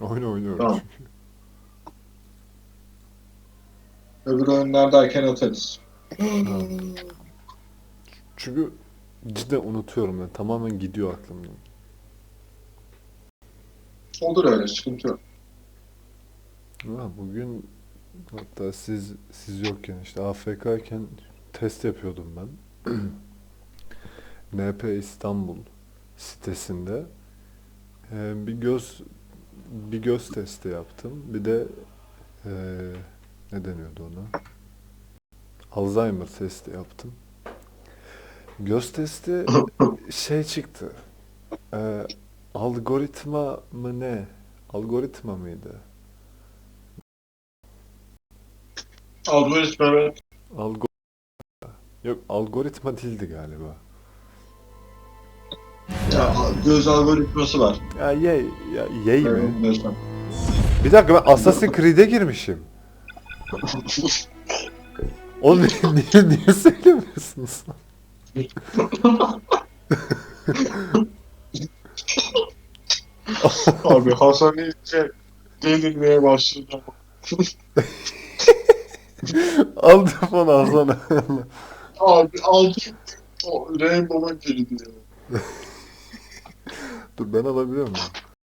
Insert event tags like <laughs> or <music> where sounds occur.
Oyun oynuyorum Tamam. çünkü. Öbür oyunlardayken atarız. Çünkü cidden unutuyorum ben. Tamamen gidiyor aklımdan. Olur öyle sıkıntı yok. Ha, bugün hatta siz siz yokken işte AFK iken test yapıyordum ben. <clears throat> NP İstanbul sitesinde Ee, bir göz bir göz testi yaptım. Bir de ee, ne deniyordu ona? Alzheimer testi yaptım. Göz testi <coughs> şey çıktı. Ee, algoritma mı ne? Algoritma mıydı? Algoritma evet. Algo Yok algoritma değildi galiba. Ya, göz algoritması var. Ya yey ya yey mi? Bilmiyorsam. Bir dakika ben Assassin's Creed'e girmişim. <laughs> Oğlum niye, niye söylemiyorsunuz? Abi Hasan iyice delirmeye başladı. <laughs> Al telefonu alsana. Abi aldım. O Rainbow'a girdi ya. <laughs> Ben alabiliyor muyum?